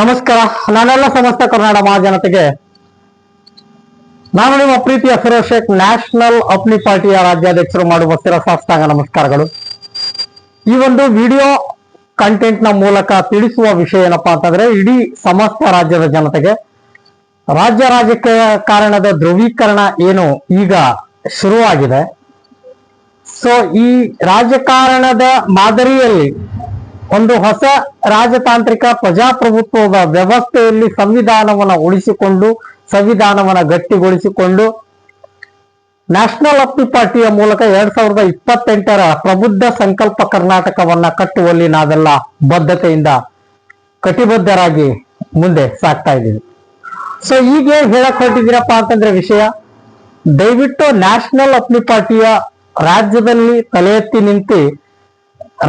ನಮಸ್ಕಾರ. ನಾನೆಲ್ಲ ಸಮಸ್ತ ಕರ್ನಾಟಕ ಮಹಾಜನತೆಗೆ ನಾನು ನಿಮ್ಮ ಪ್ರೀತಿಯ ಫಿರೋಜ್ ಶೇಖ್, ನ್ಯಾಷನಲ್ ಅಪ್ನಿ ಪಾರ್ಟಿಯ ರಾಜ್ಯಾಧ್ಯಕ್ಷರು ಮಾಡುವ ಸ್ಥಿರ ಸಾಷ್ಟಾಂಗ ನಮಸ್ಕಾರಗಳು. ಈ ಒಂದು ವಿಡಿಯೋ ಕಂಟೆಂಟ್ನ ಮೂಲಕ ತಿಳಿಸುವ ವಿಷಯ ಏನಪ್ಪಾ ಅಂತಂದ್ರೆ, ಇಡೀ ಸಮಸ್ತ ರಾಜ್ಯದ ಜನತೆಗೆ ರಾಜ್ಯ ರಾಜಕೀಯ ಕಾರಣದ ಧ್ರುವೀಕರಣ ಏನು ಈಗ ಶುರುವಾಗಿದೆ. ಸೊ ಈ ರಾಜಕಾರಣದ ಮಾದರಿಯಲ್ಲಿ ಒಂದು ಹೊಸ ರಾಜತಾಂತ್ರಿಕ ಪ್ರಜಾಪ್ರಭುತ್ವದ ವ್ಯವಸ್ಥೆಯಲ್ಲಿ ಸಂವಿಧಾನವನ್ನು ಉಳಿಸಿಕೊಂಡು, ಸಂವಿಧಾನವನ್ನು ಗಟ್ಟಿಗೊಳಿಸಿಕೊಂಡು, ನ್ಯಾಷನಲ್ ಅಪ್ಟಿ ಪಾರ್ಟಿಯ ಮೂಲಕ ಎರಡ್ ಸಾವಿರದ ಇಪ್ಪತ್ತೆಂಟರ ಪ್ರಬುದ್ಧ ಸಂಕಲ್ಪ ಕರ್ನಾಟಕವನ್ನ ಕಟ್ಟುವಲ್ಲಿ ನಾವೆಲ್ಲ ಬದ್ಧತೆಯಿಂದ ಕಟಿಬದ್ಧರಾಗಿ ಮುಂದೆ ಸಾಕ್ತಾ ಇದ್ದೀವಿ. ಸೊ ಈಗ ಹೇಳಕ್ ಹೊರಟಿದ್ದೀರಪ್ಪ ಅಂತಂದ್ರೆ ವಿಷಯ, ದಯವಿಟ್ಟು ನ್ಯಾಷನಲ್ ಅಪ್ಪಿ ಪಾರ್ಟಿಯ ರಾಜ್ಯದಲ್ಲಿ ತಲೆ ಎತ್ತಿ ನಿಂತು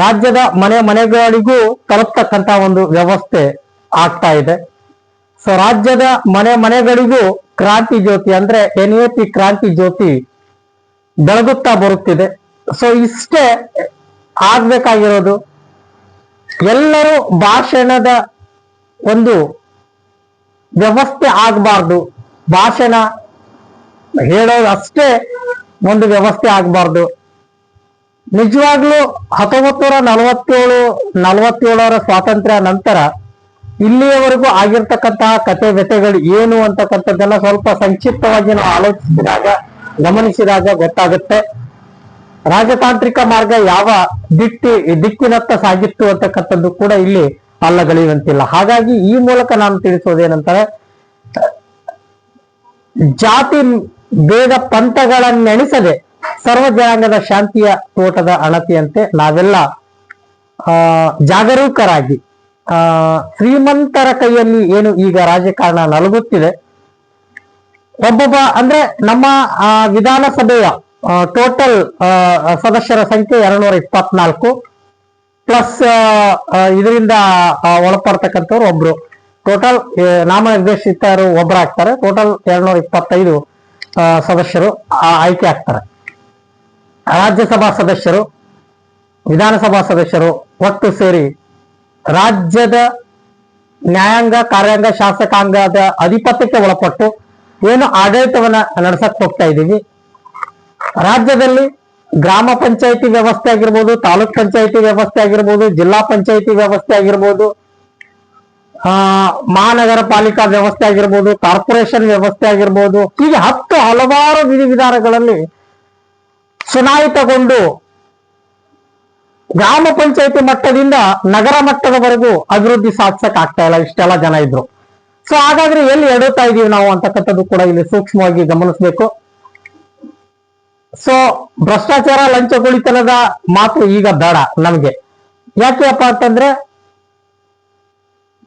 ರಾಜ್ಯದ ಮನೆ ಮನೆಗಳಿಗೂ ತಲುಪ್ತಕ್ಕಂತ ಒಂದು ವ್ಯವಸ್ಥೆ ಆಗ್ತಾ ಇದೆ. ಸೊ ರಾಜ್ಯದ ಮನೆ ಮನೆಗಳಿಗೂ ಕ್ರಾಂತಿ ಜ್ಯೋತಿ ಅಂದ್ರೆ ಎನ್ ಎ ಪಿ ಕ್ರಾಂತಿ ಜ್ಯೋತಿ ಬೆಳಗುತ್ತಾ ಬರುತ್ತಿದೆ. ಸೊ ಇಷ್ಟೇ ಆಗ್ಬೇಕಾಗಿರೋದು ಎಲ್ಲರೂ ಭಾಷಣದ ಒಂದು ವ್ಯವಸ್ಥೆ ಆಗಬಾರ್ದು. ಭಾಷಣ ಹೇಳೋದು ಅಷ್ಟೇ ಒಂದು ವ್ಯವಸ್ಥೆ ಆಗಬಾರ್ದು. ನಿಜವಾಗ್ಲೂ ಹತ್ತೊಂಬತ್ ನೂರ ನಲವತ್ತೇಳು, ನಲವತ್ತೇಳರ ಸ್ವಾತಂತ್ರ್ಯ ನಂತರ ಇಲ್ಲಿಯವರೆಗೂ ಆಗಿರ್ತಕ್ಕಂತಹ ಕತೆ ವ್ಯತೆಗಳು ಏನು ಅಂತಕ್ಕಂಥದ್ದನ್ನ ಸ್ವಲ್ಪ ಸಂಕ್ಷಿಪ್ತವಾಗಿ ನಾವು ಆಲೋಚಿಸಿದಾಗ, ಗಮನಿಸಿದಾಗ ಗೊತ್ತಾಗುತ್ತೆ. ರಾಜತಾಂತ್ರಿಕ ಮಾರ್ಗ ಯಾವ ದಿಟ್ಟಿ, ದಿಕ್ಕಿನತ್ತ ಸಾಗಿತ್ತು ಅಂತಕ್ಕಂಥದ್ದು ಕೂಡ ಇಲ್ಲಿ ಅಲ್ಲಗಳೆಯುವಂತಿಲ್ಲ ಹಾಗಾಗಿ ಈ ಮೂಲಕ ನಾನು ತಿಳಿಸೋದೇನಂತಾರೆ ಜಾತಿ ಬೇಗ ಪಂಥಗಳನ್ನೆಣಿಸದೆ ಸರ್ವ ಜನಾಂಗದ ಶಾಂತಿಯ ತೋಟದ ಅಣತಿಯಂತೆ ನಾವೆಲ್ಲ, ಆ, ಜಾಗರೂಕರಾಗಿ, ಆ, ಶ್ರೀಮಂತರ ಕೈಯಲ್ಲಿ ಏನು ಈಗ ರಾಜಕಾರಣ ನಲಗುತ್ತಿದೆ, ಒಬ್ಬೊಬ್ಬ ಅಂದ್ರೆ ನಮ್ಮ ವಿಧಾನಸಭೆಯ ಟೋಟಲ್ ಸದಸ್ಯರ ಸಂಖ್ಯೆ ಎರಡ್ನೂರ ಇಪ್ಪತ್ನಾಲ್ಕು ಪ್ಲಸ್ ಇದರಿಂದ ಒಳಪಡ್ತಕ್ಕಂಥವ್ರು ಒಬ್ರು. ಟೋಟಲ್ ನಾಮನಿರ್ದೇಶಿತರು ಒಬ್ಬರಾಗ್ತಾರೆ ಟೋಟಲ್ ಎರಡ್ನೂರ ಇಪ್ಪತ್ತೈದು ಸದಸ್ಯರು ಆಯ್ಕೆ ಆಗ್ತಾರೆ. ರಾಜ್ಯಸಭಾ ಸದಸ್ಯರು, ವಿಧಾನಸಭಾ ಸದಸ್ಯರು ಒಟ್ಟು ಸೇರಿ ರಾಜ್ಯದ ನ್ಯಾಯಾಂಗ, ಕಾರ್ಯಾಂಗ, ಶಾಸಕಾಂಗದ ಅಧಿಪತ್ಯಕ್ಕೆ ಒಳಪಟ್ಟು ಏನು ಆಡಳಿತವನ್ನ ನಡೆಸಕ್ ಹೋಗ್ತಾ ಇದ್ದೀವಿ. ರಾಜ್ಯದಲ್ಲಿ ಗ್ರಾಮ ಪಂಚಾಯಿತಿ ವ್ಯವಸ್ಥೆ ಆಗಿರ್ಬೋದು, ತಾಲೂಕ್ ಪಂಚಾಯಿತಿ ವ್ಯವಸ್ಥೆ ಆಗಿರ್ಬೋದು, ಜಿಲ್ಲಾ ಪಂಚಾಯಿತಿ ವ್ಯವಸ್ಥೆ ಆಗಿರ್ಬೋದು, ಆ, ಮಹಾನಗರ ಪಾಲಿಕಾ ವ್ಯವಸ್ಥೆ ಆಗಿರ್ಬೋದು, ಕಾರ್ಪೊರೇಷನ್ ವ್ಯವಸ್ಥೆ ಆಗಿರ್ಬೋದು, ಹೀಗೆ ಹತ್ತು ಹಲವಾರು ವಿಧಿವಿಧಾನಗಳಲ್ಲಿ ಚುನಾಯಿತಗೊಂಡು ಗ್ರಾಮ ಪಂಚಾಯತಿ ಮಟ್ಟದಿಂದ ನಗರ ಮಟ್ಟದವರೆಗೂ ಅಭಿವೃದ್ಧಿ ಸಾಧಿಸಕ್ ಆಗ್ತಾ ಇಲ್ಲ. ಇಷ್ಟೆಲ್ಲ ಜನ ಇದ್ರು. ಸೊ ಹಾಗಾದ್ರೆ ಎಲ್ಲಿ ಎಡುತ್ತಾ ಇದೀವಿ ನಾವು ಅಂತಕ್ಕಂಥದ್ದು ಕೂಡ ಇಲ್ಲಿ ಸೂಕ್ಷ್ಮವಾಗಿ ಗಮನಿಸಬೇಕು. ಸೊ ಭ್ರಷ್ಟಾಚಾರ, ಲಂಚಗುಳಿತನದ ಮಾತು ಈಗ ಬೇಡ ನಮ್ಗೆ. ಯಾಕೆಪ್ಪ ಅಂತಂದ್ರೆ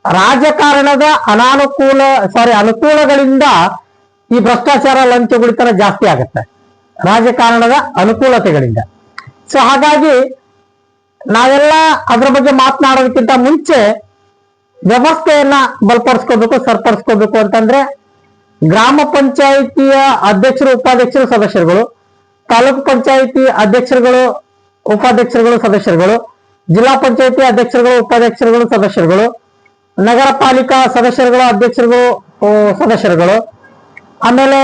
ರಾಜಕಾರಣದ ಅನಾನುಕೂಲ ಸಾರಿ ಅನುಕೂಲಗಳಿಂದ ಈ ಭ್ರಷ್ಟಾಚಾರ, ಲಂಚಗುಳಿತನ ಜಾಸ್ತಿ ಆಗುತ್ತೆ. ರಾಜಕಾರಣದ ಅನುಕೂಲತೆಗಳಿಂದ. ಸೊ ಹಾಗಾಗಿ ನಾವೆಲ್ಲ ಅದ್ರ ಬಗ್ಗೆ ಮಾತನಾಡೋದಕ್ಕಿಂತ ಮುಂಚೆ ವ್ಯವಸ್ಥೆಯನ್ನ ಬಲಪಡಿಸ್ಕೋಬೇಕು, ಸರಿಪಡಿಸ್ಕೋಬೇಕು ಅಂತಂದ್ರೆ ಗ್ರಾಮ ಪಂಚಾಯಿತಿಯ ಅಧ್ಯಕ್ಷರು, ಉಪಾಧ್ಯಕ್ಷರು ಸದಸ್ಯರುಗಳು, ತಾಲೂಕು ಪಂಚಾಯಿತಿ ಅಧ್ಯಕ್ಷರುಗಳು, ಉಪಾಧ್ಯಕ್ಷರುಗಳು ಸದಸ್ಯರುಗಳು, ಜಿಲ್ಲಾ ಪಂಚಾಯಿತಿ ಅಧ್ಯಕ್ಷರುಗಳು, ಉಪಾಧ್ಯಕ್ಷರುಗಳು ಸದಸ್ಯರುಗಳು ನಗರ ಪಾಲಿಕಾ ಸದಸ್ಯರುಗಳು, ಅಧ್ಯಕ್ಷರುಗಳು ಸದಸ್ಯರುಗಳು ಆಮೇಲೆ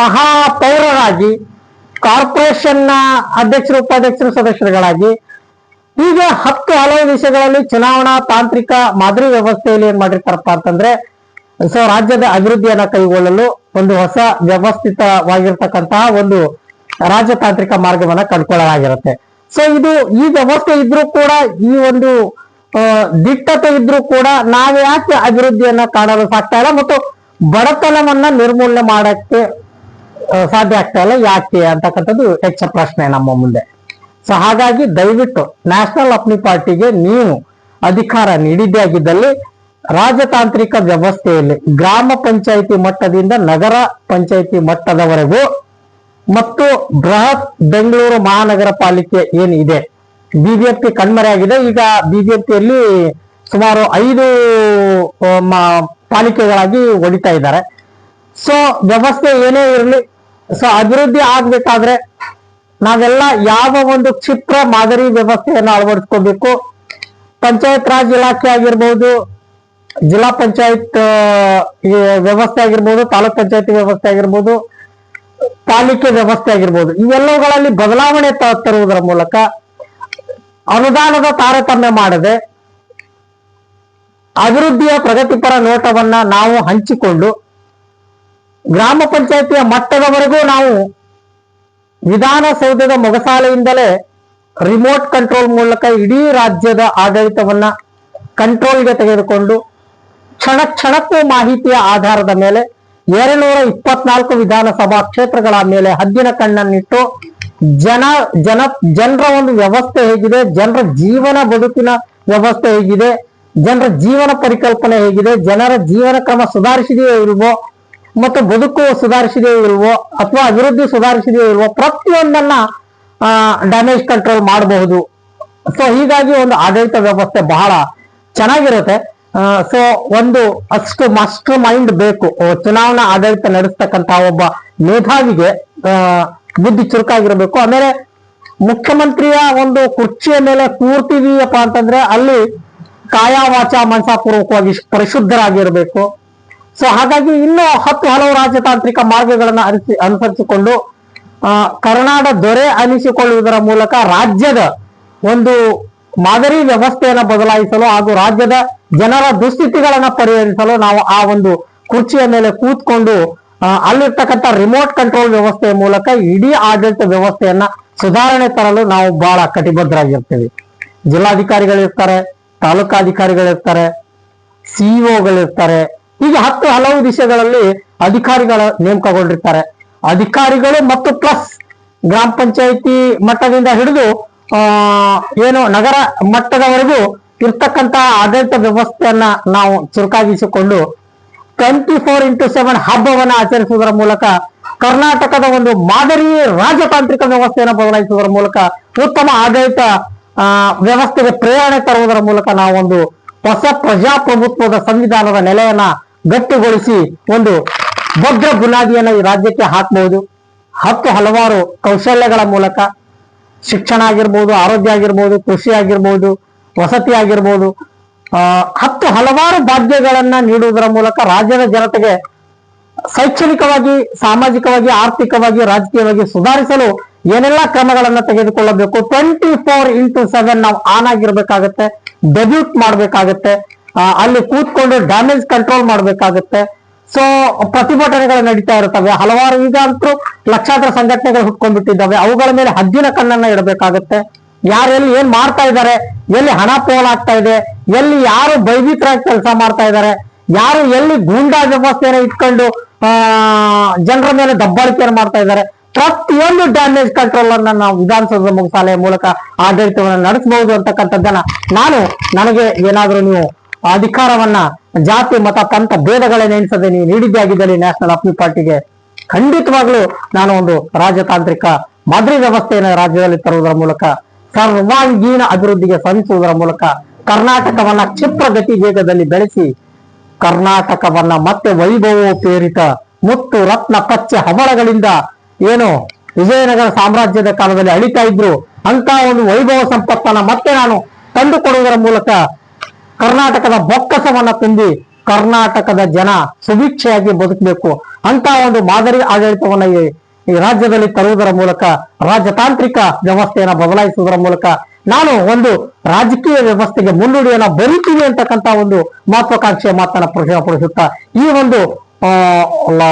ಮಹಾಪೌರರಾಗಿ ಕಾರ್ಪೊರೇಷನ್ನ ಅಧ್ಯಕ್ಷರು, ಉಪಾಧ್ಯಕ್ಷರು ಸದಸ್ಯರುಗಳಾಗಿ, ಹೀಗೆ ಹತ್ತು ಹಲವು ವಿಷಯಗಳಲ್ಲಿ ಚುನಾವಣಾ ತಾಂತ್ರಿಕ ಮಾದರಿ ವ್ಯವಸ್ಥೆಯಲ್ಲಿ ಏನ್ ಮಾಡಿರ್ತಾರಪ್ಪ ಅಂತಂದ್ರೆ ಸೊ ರಾಜ್ಯದ ಅಭಿವೃದ್ಧಿಯನ್ನ ಕೈಗೊಳ್ಳಲು ಒಂದು ಹೊಸ ವ್ಯವಸ್ಥಿತವಾಗಿರ್ತಕ್ಕಂತಹ ಒಂದು ರಾಜತಾಂತ್ರಿಕ ಮಾರ್ಗವನ್ನ ಕಂಡುಕೊಳ್ಳಲಾಗಿರುತ್ತೆ. ಸೊ ಇದು ಈ ವ್ಯವಸ್ಥೆ ಇದ್ರೂ ಕೂಡ, ಈ ಒಂದು ದಿಟ್ಟತೆ ಇದ್ರೂ ಕೂಡ ನಾವು ಯಾಕೆ ಅಭಿವೃದ್ಧಿಯನ್ನ ಕಾಣಲು ಸಾಕ್ತಾ ಇಲ್ಲ? ಮತ್ತು ಬಡತನವನ್ನ ನಿರ್ಮೂಲನೆ ಮಾಡಕ್ಕೆ ಸಾಧ್ಯ ಆಗ್ತಾ ಇಲ್ಲ. ಯಾಕೆ ಅಂತಕ್ಕಂಥದ್ದು ಹೆಚ್ಚ ಪ್ರಶ್ನೆ ನಮ್ಮ ಮುಂದೆ. ಸೊ ಹಾಗಾಗಿ ದಯವಿಟ್ಟು ನ್ಯಾಷನಲ್ ಅಪ್ನಿ ಪಾರ್ಟಿಗೆ ನೀವು ಅಧಿಕಾರ ನೀಡಿದ್ದೇ ಆಗಿದ್ದಲ್ಲಿ ರಾಜತಾಂತ್ರಿಕ ವ್ಯವಸ್ಥೆಯಲ್ಲಿ ಗ್ರಾಮ ಪಂಚಾಯಿತಿ ಮಟ್ಟದಿಂದ ನಗರ ಪಂಚಾಯಿತಿ ಮಟ್ಟದವರೆಗೂ ಮತ್ತು ಬೃಹತ್ ಬೆಂಗಳೂರು ಮಹಾನಗರ ಪಾಲಿಕೆ ಏನಿದೆ ಬಿಬಿಎಂಪಿ ಕಣ್ಮರೆಯಾಗಿದೆ. ಈಗ ಬಿಬಿಎಂಪಿಯಲ್ಲಿ ಸುಮಾರು ಐದು ಪಾಲಿಕೆಗಳಾಗಿ ಹೊಡಿತಾ ಇದ್ದಾರೆ. ಸೊ ವ್ಯವಸ್ಥೆ ಏನೇ ಇರಲಿ ಸೊ ಅಭಿವೃದ್ಧಿ ಆಗ್ಬೇಕಾದ್ರೆ ನಾವೆಲ್ಲ ಯಾವ ಒಂದು ಕ್ಷಿಪ್ರ ಮಾದರಿ ವ್ಯವಸ್ಥೆಯನ್ನು ಅಳವಡಿಸ್ಕೋಬೇಕು. ಪಂಚಾಯತ್ ರಾಜ್ ಇಲಾಖೆ ಆಗಿರ್ಬೋದು, ಜಿಲ್ಲಾ ಪಂಚಾಯತ್ ವ್ಯವಸ್ಥೆ ಆಗಿರ್ಬೋದು, ತಾಲೂಕ್ ಪಂಚಾಯತ್ ವ್ಯವಸ್ಥೆ ಆಗಿರ್ಬೋದು, ಪಾಲಿಕೆ ವ್ಯವಸ್ಥೆ ಆಗಿರ್ಬೋದು, ಇವೆಲ್ಲವುಗಳಲ್ಲಿ ಬದಲಾವಣೆ ತರುವುದರ ಮೂಲಕ ಅನುದಾನದ ತಾರತಮ್ಯ ಮಾಡದೆ ಅಭಿವೃದ್ಧಿಯ ಪ್ರಗತಿಪರ ನೋಟವನ್ನ ನಾವು ಹಂಚಿಕೊಂಡು ಗ್ರಾಮ ಪಂಚಾಯತಿಯ ಮಟ್ಟದವರೆಗೂ ನಾವು ವಿಧಾನಸೌಧದ ಮೊಗಸಾಲೆಯಿಂದಲೇ ರಿಮೋಟ್ ಕಂಟ್ರೋಲ್ ಮೂಲಕ ಇಡೀ ರಾಜ್ಯದ ಆಡಳಿತವನ್ನ ಕಂಟ್ರೋಲ್ಗೆ ತೆಗೆದುಕೊಂಡು ಕ್ಷಣ ಕ್ಷಣಕ್ಕೂ ಮಾಹಿತಿಯ ಆಧಾರದ ಮೇಲೆ ಎರಡ್ನೂರ ಇಪ್ಪತ್ನಾಲ್ಕು ವಿಧಾನಸಭಾ ಕ್ಷೇತ್ರಗಳ ಮೇಲೆ ಹದ್ದಿನ ಕಣ್ಣನ್ನಿಟ್ಟು ಜನ ಜನ, ಜನರ ಒಂದು ವ್ಯವಸ್ಥೆ ಹೇಗಿದೆ, ಜನರ ಜೀವನ ಬದುಕಿನ ವ್ಯವಸ್ಥೆ ಹೇಗಿದೆ ಜನರ ಜೀವನ ಪರಿಕಲ್ಪನೆ ಹೇಗಿದೆ, ಜನರ ಜೀವನ ಕ್ರಮ ಸುಧಾರಿಸಿದೆಯೇ ಇಲ್ವೋ, ಮತ್ತು ಬದುಕು ಸುಧಾರಿಸಿದೆಯೇ ಇಲ್ವೋ, ಅಥವಾ ಅಭಿವೃದ್ಧಿ ಸುಧಾರಿಸಿದೆಯೇ ಇಲ್ವೋ, ಪ್ರತಿಯೊಂದನ್ನ ಡ್ಯಾಮೇಜ್ ಕಂಟ್ರೋಲ್ ಮಾಡಬಹುದು. ಸೊ ಹೀಗಾಗಿ ಒಂದು ಆಡಳಿತ ವ್ಯವಸ್ಥೆ ಬಹಳ ಚೆನ್ನಾಗಿರುತ್ತೆ. ಸೊ ಒಂದು ಅಷ್ಟು ಮಾಸ್ಟರ್ ಮೈಂಡ್ ಬೇಕು. ಚುನಾವಣಾ ಆಡಳಿತ ನಡೆಸ್ತಕ್ಕಂತಹ ಒಬ್ಬ ಮೇಧಾವಿಗೆ ಬುದ್ಧಿ ಚುರುಕಾಗಿರಬೇಕು. ಆಮೇಲೆ ಮುಖ್ಯಮಂತ್ರಿಯ ಒಂದು ಕುರ್ಚಿಯ ಮೇಲೆ ಕೂರ್ತಿದೀಯಪ್ಪ ಅಂತಂದ್ರೆ ಅಲ್ಲಿ ಕಾಯ ವಾಚ ಮನಸಾಪೂರ್ವಕವಾಗಿ ಪರಿಶುದ್ಧರಾಗಿರಬೇಕು. ಸೊ ಹಾಗಾಗಿ ಇನ್ನೂ ಹತ್ತು ಹಲವು ರಾಜತಾಂತ್ರಿಕ ಮಾರ್ಗಗಳನ್ನು ಅರಿಸಿ ಅನುಸರಿಸಿಕೊಂಡು ಕರ್ನಾಡ ದೊರೆ ಅನಿಸಿಕೊಳ್ಳುವುದರ ಮೂಲಕ ರಾಜ್ಯದ ಒಂದು ಮಾದರಿ ವ್ಯವಸ್ಥೆಯನ್ನು ಬದಲಾಯಿಸಲು ಹಾಗೂ ರಾಜ್ಯದ ಜನರ ದುಸ್ಥಿತಿಗಳನ್ನ ಪರಿಹರಿಸಲು ನಾವು ಆ ಒಂದು ಕುರ್ಚಿಯ ಮೇಲೆ ಕೂತ್ಕೊಂಡು ಅಲ್ಲಿರ್ತಕ್ಕಂಥ ರಿಮೋಟ್ ಕಂಟ್ರೋಲ್ ವ್ಯವಸ್ಥೆಯ ಮೂಲಕ ಇಡೀ ಆಡಳಿತ ವ್ಯವಸ್ಥೆಯನ್ನ ಸುಧಾರಣೆ ತರಲು ನಾವು ಬಹಳ ಕಟಿಬದ್ಧರಾಗಿರ್ತೇವೆ. ಜಿಲ್ಲಾಧಿಕಾರಿಗಳಿರ್ತಾರೆ ತಾಲೂಕಾಧಿಕಾರಿಗಳಿರ್ತಾರೆ ಸಿಇಒಗಳಿರ್ತಾರೆ ಹೀಗೆ ಹತ್ತು ಹಲವು ದಿಶೆಗಳಲ್ಲಿ ಅಧಿಕಾರಿಗಳ ನೇಮಕಗೊಂಡಿರ್ತಾರೆ. ಅಧಿಕಾರಿಗಳು ಮತ್ತು ಪ್ಲಸ್ ಗ್ರಾಮ ಪಂಚಾಯಿತಿ ಮಟ್ಟದಿಂದ ಹಿಡಿದು ಏನು ನಗರ ಮಟ್ಟದವರೆಗೂ ಇರ್ತಕ್ಕಂತ ಆಡಳಿತ ವ್ಯವಸ್ಥೆಯನ್ನ ನಾವು ಚುರುಕಾಗಿಸಿಕೊಂಡು ಟ್ವೆಂಟಿ ಫೋರ್ ಇಂಟು ಸೆವೆನ್ ಹಬ್ಬವನ್ನು ಆಚರಿಸುವುದರ ಮೂಲಕ ಕರ್ನಾಟಕದ ಒಂದು ಮಾದರಿ ರಾಜತಾಂತ್ರಿಕ ವ್ಯವಸ್ಥೆಯನ್ನು ಬದಲಾಯಿಸುವುದರ ಮೂಲಕ ಉತ್ತಮ ಆಡಳಿತ ಆ, ವ್ಯವಸ್ಥೆಗೆ ಪ್ರೇರಣೆ ತರುವುದರ ಮೂಲಕ ನಾವು ಒಂದು ಹೊಸ ಪ್ರಜಾಪ್ರಭುತ್ವದ ಸಂವಿಧಾನದ ನೆಲೆಯನ್ನ ಗಟ್ಟಿಗೊಳಿಸಿ ಒಂದು ಭದ್ರ ಬುನಾದಿಯನ್ನ ಈ ರಾಜ್ಯಕ್ಕೆ ಹಾಕಬಹುದು. ಹತ್ತು ಹಲವಾರು ಕೌಶಲ್ಯಗಳ ಮೂಲಕ ಶಿಕ್ಷಣ ಆಗಿರ್ಬೋದು ಆರೋಗ್ಯ ಆಗಿರ್ಬೋದು ಕೃಷಿ ಆಗಿರ್ಬೋದು ವಸತಿ ಆಗಿರ್ಬೋದು ಹತ್ತು ಹಲವಾರು ಭಾಗ್ಯಗಳನ್ನ ನೀಡುವುದರ ಮೂಲಕ ರಾಜ್ಯದ ಜನತೆಗೆ ಶೈಕ್ಷಣಿಕವಾಗಿ ಸಾಮಾಜಿಕವಾಗಿ ಆರ್ಥಿಕವಾಗಿ ರಾಜಕೀಯವಾಗಿ ಸುಧಾರಿಸಲು ಏನೆಲ್ಲ ಕ್ರಮಗಳನ್ನ ತೆಗೆದುಕೊಳ್ಳಬೇಕು? ಟ್ವೆಂಟಿ ಫೋರ್ ಇಂಟು ಸೆವೆನ್ ನಾವು ಆನ್ ಆಗಿರ್ಬೇಕಾಗತ್ತೆ ಡೆಬ್ಯೂಟ್ ಮಾಡ್ಬೇಕಾಗತ್ತೆ ಅಲ್ಲಿ ಕೂತ್ಕೊಂಡು ಡ್ಯಾಮೇಜ್ ಕಂಟ್ರೋಲ್ ಮಾಡ್ಬೇಕಾಗತ್ತೆ. ಸೊ ಪ್ರತಿಭಟನೆಗಳು ನಡೀತಾ ಇರ್ತವೆ ಹಲವಾರು ಈಗ ಅಂತೂ ಲಕ್ಷಾಂತರ ಸಂಘಟನೆಗಳು ಹುಟ್ಕೊಂಡ್ಬಿಟ್ಟಿದ್ದಾವೆ. ಅವುಗಳ ಮೇಲೆ ಹದ್ದಿನ ಕಣ್ಣನ್ನ ಇಡಬೇಕಾಗತ್ತೆ. ಯಾರು ಎಲ್ಲಿ ಏನ್ ಮಾಡ್ತಾ ಇದ್ದಾರೆ? ಎಲ್ಲಿ ಹಣ ಪೋಲಾಗ್ತಾ ಇದೆ? ಎಲ್ಲಿ ಯಾರು ಭಯಭೀತರಾಗಿ ಕೆಲಸ ಮಾಡ್ತಾ ಇದ್ದಾರೆ? ಯಾರು ಎಲ್ಲಿ ಗೂಂಡಾ ವ್ಯವಸ್ಥೆಯನ್ನು ಇಟ್ಕೊಂಡು ಜನರ ಮೇಲೆ ದಬ್ಬಾಳಿಕೆಯನ್ನು ಮಾಡ್ತಾ ಇದ್ದಾರೆ? ಪ್ರತಿಯೊಂದು ಡ್ಯಾಮೇಜ್ ಕಂಟ್ರೋಲ್ ಅನ್ನ ನಾವು ವಿಧಾನಸೌಧದ ಮುಗಿಸಾಲೆಯ ಮೂಲಕ ಆಡಳಿತವನ್ನು ನಡೆಸಬಹುದು ಅಂತಕ್ಕಂಥದ್ದನ್ನ ನಾನು ನನಗೆ ಏನಾದ್ರೂ ನೀವು ಅಧಿಕಾರವನ್ನ, ಜಾತಿ, ಮತ, ಪಂಥ ಭೇದಗಳನ್ನ ನೆನೆಸದೆ ನೀವು ನೀಡಿದ್ದೇ ಆಗಿದ್ದಲ್ಲಿ ನ್ಯಾಷನಲ್ ಅಪ್ಲಿ ಪಾರ್ಟಿಗೆ ಖಂಡಿತವಾಗ್ಲೂ ನಾನು ಒಂದು ರಾಜತಾಂತ್ರಿಕ ಮಾದರಿ ವ್ಯವಸ್ಥೆಯನ್ನು ರಾಜ್ಯದಲ್ಲಿ ತರುವುದರ ಮೂಲಕ ಸರ್ವಾಂಗೀಣ ಅಭಿವೃದ್ಧಿಗೆ ಶ್ರಮಿಸುವುದರ ಮೂಲಕ ಕರ್ನಾಟಕವನ್ನ ಕ್ಷಿಪ್ರಗತಿ ವೇಗದಲ್ಲಿ ಬೆಳೆಸಿ ಕರ್ನಾಟಕವನ್ನ ಮತ್ತೆ ವೈಭವೋಪೇರಿತ ಮುತ್ತು ರತ್ನ ಪಚ್ಚೆ ಹವಳಗಳಿಂದ ಏನು? ವಿಜಯನಗರ ಸಾಮ್ರಾಜ್ಯದ ಕಾಲದಲ್ಲಿ ಅಳಿತಾ ಇದ್ರು. ಅಂತ ಒಂದು ವೈಭವ ಸಂಪತ್ತನ್ನ ಮತ್ತೆ ನಾನು ತಂದುಕೊಡುವುದರ ಮೂಲಕ ಕರ್ನಾಟಕದ ಬೊಕ್ಕಸವನ್ನ ತುಂಬಿ ಕರ್ನಾಟಕದ ಜನ ಸುಭಿಕ್ಷೆಯಾಗಿ ಬದುಕಬೇಕು. ಅಂತ ಒಂದು ಮಾದರಿ ಆಡಳಿತವನ್ನ ಈ ರಾಜ್ಯದಲ್ಲಿ ತರುವುದರ ಮೂಲಕ, ರಾಜತಾಂತ್ರಿಕ ವ್ಯವಸ್ಥೆಯನ್ನ ಬದಲಾಯಿಸುವುದರ ಮೂಲಕ ನಾನು ಒಂದು ರಾಜಕೀಯ ವ್ಯವಸ್ಥೆಗೆ ಮುನ್ನುಡಿಯನ್ನ ಬರೀತೀವಿ ಅಂತಕ್ಕಂತ ಒಂದು ಮಹತ್ವಾಕಾಂಕ್ಷೆಯ ಮಾತನ್ನ ಪ್ರಶ್ನೆ ಈ ಒಂದು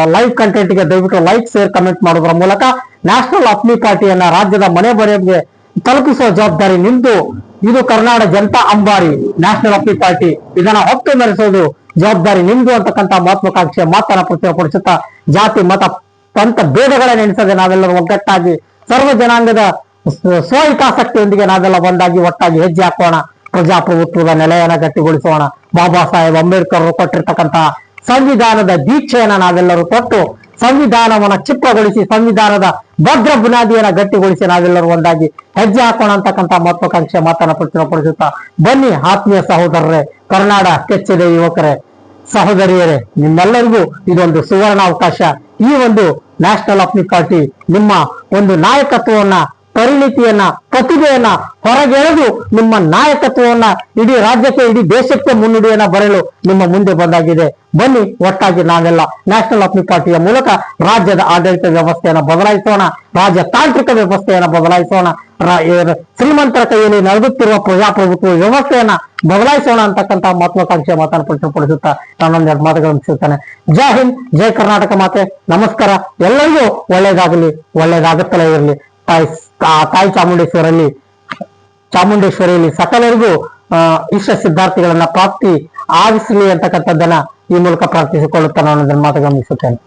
ಲೈವ್ ಕಂಟೆಂಟ್ಗೆ ದಯವಿಟ್ಟು ಲೈಕ್ ಶೇರ್ ಕಮೆಂಟ್ ಮಾಡೋದ್ರ ಮೂಲಕ ನ್ಯಾಷನಲ್ ಅಪ್ನಿ ಪಾರ್ಟಿಯನ್ನ ರಾಜ್ಯದ ಮನೆ ಮನೆಗೆ ತಲುಪಿಸುವ ಜವಾಬ್ದಾರಿ ನಿಂತು ಇದು ಕರ್ನಾಟಕ ಜನತಾ ಅಂಬಾರಿ ನ್ಯಾಷನಲ್ ಅಪ್ನಿ ಪಾರ್ಟಿ ಇದನ್ನ ಹೊತ್ತು ಮೆರೆಸೋದು ಜವಾಬ್ದಾರಿ ನಿಮ್ದು ಅಂತಕ್ಕಂಥ ಮಹತ್ವಾಕಾಂಕ್ಷೆಯ ಮಾತನ್ನ ಪ್ರಚುರಪಡಿಸುತ್ತಾ ಜಾತಿ, ಮತ, ಪಂಥ ಭೇದಗಳನ್ನ ನೆನೆಸದೆ ನಾವೆಲ್ಲರೂ ಒಗ್ಗಟ್ಟಾಗಿ ಸರ್ವ ಜನಾಂಗದ ಸ್ವ- ಸ್ವಹಿತಾಸಕ್ತಿಯೊಂದಿಗೆ ನಾವೆಲ್ಲ ಒಂದಾಗಿ ಒಟ್ಟಾಗಿ ಹೆಜ್ಜೆ ಹಾಕೋಣ. ಪ್ರಜಾಪ್ರಭುತ್ವದ ನೆಲೆಯನ್ನ ಗಟ್ಟಿಗೊಳಿಸೋಣ. ಬಾಬಾ ಸಾಹೇಬ್ ಅಂಬೇಡ್ಕರ್ ಕೊಟ್ಟಿರ್ತಕ್ಕಂತಹ ಸಂವಿಧಾನದ ದೀಕ್ಷೆಯನ್ನ ನಾವೆಲ್ಲರೂ ಕೊಟ್ಟು ಸಂವಿಧಾನವನ್ನ ಚಿಕ್ಕಗೊಳಿಸಿ ಸಂವಿಧಾನದ ಭದ್ರ ಬುನಾದಿಯನ್ನ ಗಟ್ಟಿಗೊಳಿಸಿ ನಾವೆಲ್ಲರೂ ಒಂದಾಗಿ ಹೆಜ್ಜೆ ಹಾಕೋಣ ಅಂತಕ್ಕಂಥ ಮಹತ್ವಾಕಾಂಕ್ಷೆ ಮಾತನ್ನ ಪ್ರಚುರಪಡಿಸುತ್ತಾ ಬನ್ನಿ ಆತ್ಮೀಯ ಸಹೋದರರೇ, ಕರ್ನಾಡ ಕೆಚ್ಚದೆ ಯುವಕರೇ. ಸಹೋದರಿಯರೇ, ನಿಮ್ಮೆಲ್ಲರಿಗೂ ಇದೊಂದು ಸುವರ್ಣ ಅವಕಾಶ ಈ ಒಂದು ನ್ಯಾಷನಲ್ ಅಪ್ನಿ ಪಾರ್ಟಿ ನಿಮ್ಮ ಒಂದು ನಾಯಕತ್ವವನ್ನ ಪರಿಣಿತಿಯನ್ನ, ಪ್ರತಿಭೆಯನ್ನ ಹೊರಗೆಳೆದು ನಿಮ್ಮ ನಾಯಕತ್ವವನ್ನ ಇಡೀ ರಾಜ್ಯಕ್ಕೆ, ಇಡೀ ದೇಶಕ್ಕೆ ಮುನ್ನುಡಿಯನ್ನ ಬರೆಯಲು ನಿಮ್ಮ ಮುಂದೆ ಬಂದಾಗಿದೆ. ಬನ್ನಿ, ಒಟ್ಟಾಗಿ ನಾವೆಲ್ಲ ನ್ಯಾಷನಲ್ ಅಪ್ನಿ ಪಾರ್ಟಿಯ ಮೂಲಕ ರಾಜ್ಯದ ಆಡಳಿತ ವ್ಯವಸ್ಥೆಯನ್ನು ಬದಲಾಯಿಸೋಣ, ರಾಜ್ಯ ತಾಂತ್ರಿಕ ವ್ಯವಸ್ಥೆಯನ್ನು ಬದಲಾಯಿಸೋಣ ಶ್ರೀಮಂತರ ಕೈಯಲ್ಲಿ ನಡೆದುತ್ತಿರುವ ಪ್ರಜಾಪ್ರಭುತ್ವ ವ್ಯವಸ್ಥೆಯನ್ನ ಬದಲಾಯಿಸೋಣ ಅಂತಕ್ಕಂಥ ಮಹತ್ವಾಕಾಂಕ್ಷೆಯ ಮಾತನ್ನು ಪ್ರಚುರಪಡಿಸುತ್ತಾ ನಾನೊಂದೆರಡು ಮಾತುಗಳನ್ನು ಮುಗಿಸುತ್ತೇನೆ. ಜೈ ಹಿಂದ್, ಜೈ ಕರ್ನಾಟಕ ಮಾತೆ. ನಮಸ್ಕಾರ. ಎಲ್ಲರಿಗೂ ಒಳ್ಳೇದಾಗಲಿ, ಒಳ್ಳೇದಾಗುತ್ತಲೇ ಇರಲಿ. ಆ ತಾಯಿ ಚಾಮುಂಡೇಶ್ವರಲ್ಲಿ ಚಾಮುಂಡೇಶ್ವರಿಯಲ್ಲಿ ಸಕಲರಿಗೂ ಇಷ್ಟ ಸಿದ್ಧಾರ್ಥಿಗಳನ್ನ ಪ್ರಾಪ್ತಿ ಆಗಿಸಲಿ ಅಂತಕ್ಕಂಥದ್ದನ್ನ ಈ ಮೂಲಕ ಪ್ರಾರ್ಥಿಸಿಕೊಳ್ಳುತ್ತಾನೆ ಅನ್ನೋದನ್ನ ಮಾತು ಗಮನಿಸುತ್ತೇನೆ.